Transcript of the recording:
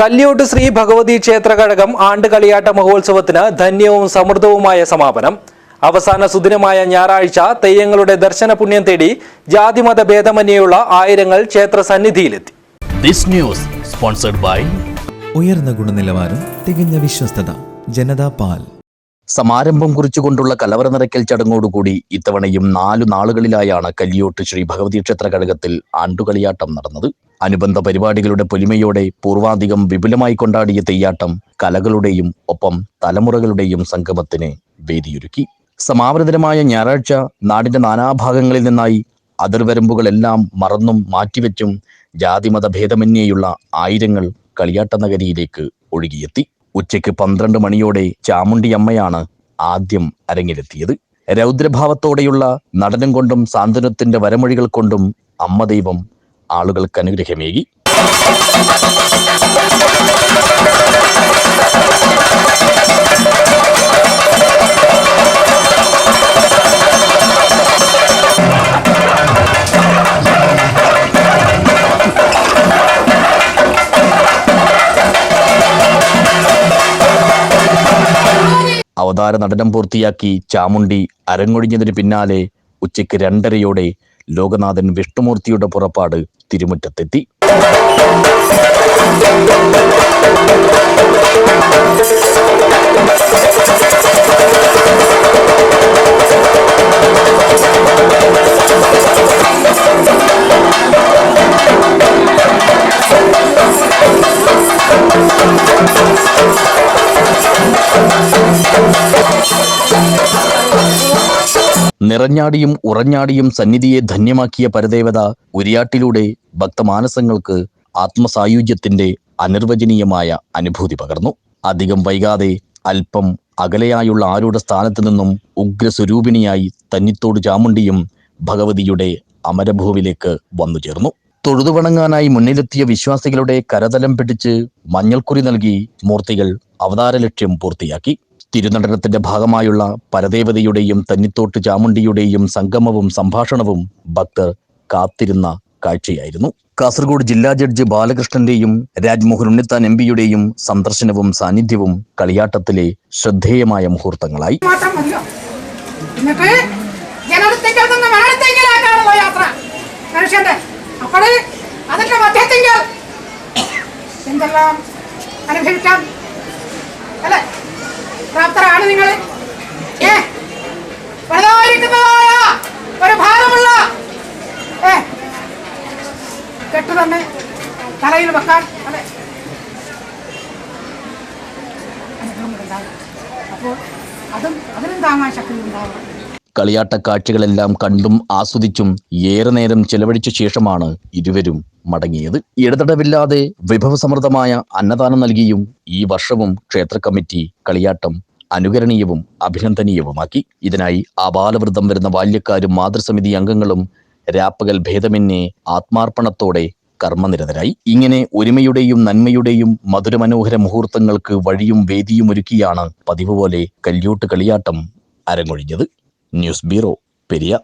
കല്യോട്ട് ശ്രീ ഭഗവതി ക്ഷേത്ര കഴകം ആണ്ടുകളിയാട്ട മഹോത്സവത്തിന് ധന്യവും സമൃദ്ധവുമായ സമാപനം. അവസാന സുദിനമായ ഞായറാഴ്ച തെയ്യങ്ങളുടെ ദർശന പുണ്യം തേടി ജാതിമത ഭേദമന്യേയുള്ള ആയിരങ്ങൾ ക്ഷേത്ര സന്നിധിയിലെത്തി. This news sponsored by ഉയർന്ന ഗുണനിലവാരം തികഞ്ഞ വിശ്വസ്തത ജനതാ പാൽ. സമാരംഭം കുറിച്ചുകൊണ്ടുള്ള കലവറ നിറയ്ക്കൽ ചടങ്ങോടുകൂടി ഇത്തവണയും നാലു നാളുകളിലായാണ് കല്ലിയോട്ട് ശ്രീ ഭഗവതി ക്ഷേത്ര കഴകത്തിൽ ആണ്ടുകളിയാട്ടം നടന്നത്. അനുബന്ധ പരിപാടികളുടെ പൊലിമയോടെ പൂർവാധികം വിപുലമായി കൊണ്ടാടിയ തെയ്യാട്ടം കലകളുടെയും ഒപ്പം തലമുറകളുടെയും സംഗമത്തിന് വേദിയൊരുക്കി. സമാപന ദിനമായ ഞായറാഴ്ച നാടിന്റെ നാനാഭാഗങ്ങളിൽ നിന്നായി അതിർവരമ്പുകളെല്ലാം മറന്നും മാറ്റിവെച്ചും ജാതിമത ഭേദമന്യേയുള്ള ആയിരങ്ങൾ കളിയാട്ട നഗരിയിലേക്ക് ഒഴുകിയെത്തി. ഉച്ചയ്ക്ക് പന്ത്രണ്ട് മണിയോടെ ചാമുണ്ടിയമ്മയാണ് ആദ്യം അരങ്ങിലെത്തിയത്. രൗദ്രഭാവത്തോടെയുള്ള നടനം കൊണ്ടും സാന്ത്വനത്തിന്റെ വരമൊഴികൾ കൊണ്ടും അമ്മ ദൈവം ആളുകൾക്ക് അനുഗ്രഹമേകി. അവതാര നടനം പൂർത്തിയാക്കി ചാമുണ്ടി അരങ്ങൊഴിഞ്ഞതിന് പിന്നാലെ ഉച്ചയ്ക്ക് രണ്ടരയോടെ ലോകനാഥൻ വിഷ്ണുമൂർത്തിയുടെ പുറപ്പാട് തിരുമുറ്റത്തെത്തി. നിറഞ്ഞാടിയും ഉറഞ്ഞാടിയും സന്നിധിയെ ധന്യമാക്കിയ പരദേവത ഉരിയാട്ടിലൂടെ ഭക്തമാനസങ്ങൾക്ക് ആത്മസായുജ്യത്തിന്റെ അനിർവചനീയമായ അനുഭൂതി പകർന്നു. അധികം വൈകാതെ അല്പം അകലെയായുള്ള ആരുടെ സ്ഥാനത്ത് നിന്നും ഉഗ്രസ്വരൂപിണിയായി തന്നിത്തോട് ചാമുണ്ടിയും ഭഗവതിയുടെ അമരഭൂവിലേക്ക് വന്നു ചേർന്നു. തൊഴുതുവണങ്ങാനായി മുന്നിലെത്തിയ വിശ്വാസികളുടെ കരതലം പിടിച്ച് മഞ്ഞൾക്കുറി നൽകി മൂർത്തികൾ അവതാര ലക്ഷ്യം പൂർത്തിയാക്കി. തിരുനടനത്തിന്റെ ഭാഗമായുള്ള പരദേവതയുടെയും തന്നിത്തോട്ട് ചാമുണ്ടിയുടെയും സംഗമവും സംഭാഷണവും ഭക്തർ കാത്തിരുന്ന കാഴ്ചയായിരുന്നു. കാസർഗോഡ് ജില്ലാ ജഡ്ജ് ബാലകൃഷ്ണന്റെയും രാജ്മോഹൻ ഉണ്ണിത്താൻ എം പിയുടെയും സന്ദർശനവും സാന്നിധ്യവും കളിയാട്ടത്തിലെ ശ്രദ്ധേയമായ മുഹൂർത്തങ്ങളായി. അനുഭവിക്കാൻ അല്ലേ? പ്രാപ്തരാണ് നിങ്ങൾ ഏ? വലുതായിരിക്കുന്നതായ ഒരു ഭാരമുള്ള ഏ? കെട്ടു തന്നെ തലയിൽ വെക്കാൻ അല്ലേ? അപ്പോൾ അതും അതിനും താങ്ങാൻ ശക്തി ഉണ്ടാവണം. കളിയാട്ട കാഴ്ചകളെല്ലാം കണ്ടും ആസ്വദിച്ചും ഏറെ നേരം ചെലവഴിച്ച ശേഷമാണ് ഇരുവരും മടങ്ങിയത്. ഇടതടവില്ലാതെ വിഭവസമൃദ്ധമായ അന്നദാനം നൽകിയും ഈ വർഷവും ക്ഷേത്ര കമ്മിറ്റി കളിയാട്ടം അനുകരണീയവും അഭിനന്ദനീയവുമാക്കി. ഇതിനായി ആബാലവൃദ്ധം വരുന്ന ബാല്യക്കാരും മാതൃസമിതി അംഗങ്ങളും രാപ്പകൽ ഭേദമെന്നെ ആത്മാർപ്പണത്തോടെ കർമ്മനിരതരായി. ഇങ്ങനെ ഒരുമയുടെയും നന്മയുടെയും മധുരമനോഹര മുഹൂർത്തങ്ങൾക്ക് വഴിയും വേദിയും ഒരുക്കിയാണ് പതിവ് പോലെ കല്യോട്ട് കളിയാട്ടം അരങ്ങൊഴിഞ്ഞത്. News bureau Periya